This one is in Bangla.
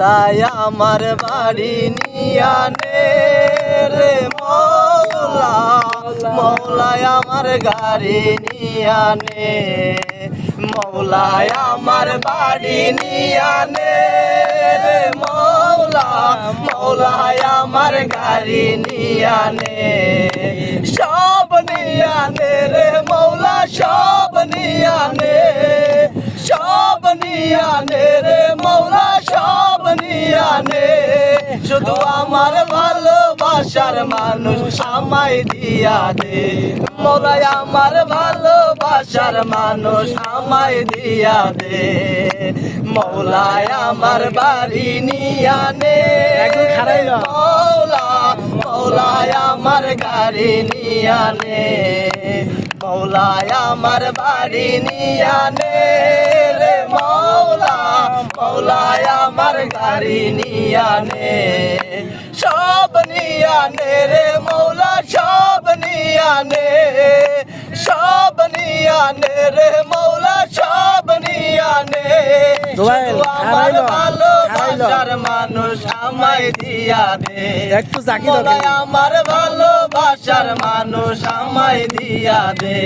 লাই আমার বাড়ি নিয়ানে রে মৌলা। মৌলায় আমার গাড়ি নিয়ানে মৌলায় আমার বাড়ি নিয়ানে রে মৌলা। মৌলায় আমার গাড়ি নিয়ানে সব নিয়ানে রে মৌলা, সব নিয়ানে সব নিয়ানে রে শুধু আমার ভালোবাসার মানুষ আমায় দিয়া দে। মৌলাই আমার ভালোবাসার মানুষ আমায় দিয়া দে। মৌলায় আমার বাড়ি খাড়াই না। মৌলা মৌলায় আমার গাড়ি নিয়ানে মৌলায় আমার বাড়ি নিয়ানে রে মৌলা মৌলায় আমার গাড়ি নিয়ানে সব নিয়ানে রে মৌলা সব নিয়ানে সব নিয়ানে রে মৌলা সব নিয়ানে জোয়েল, শুধু আমার হারাইলো, ভালোবাসার মানুষ আমায় দিয়া দে। একটু জাকি আমার ভালোবাসার মানুষ আমায় দিয়া দে।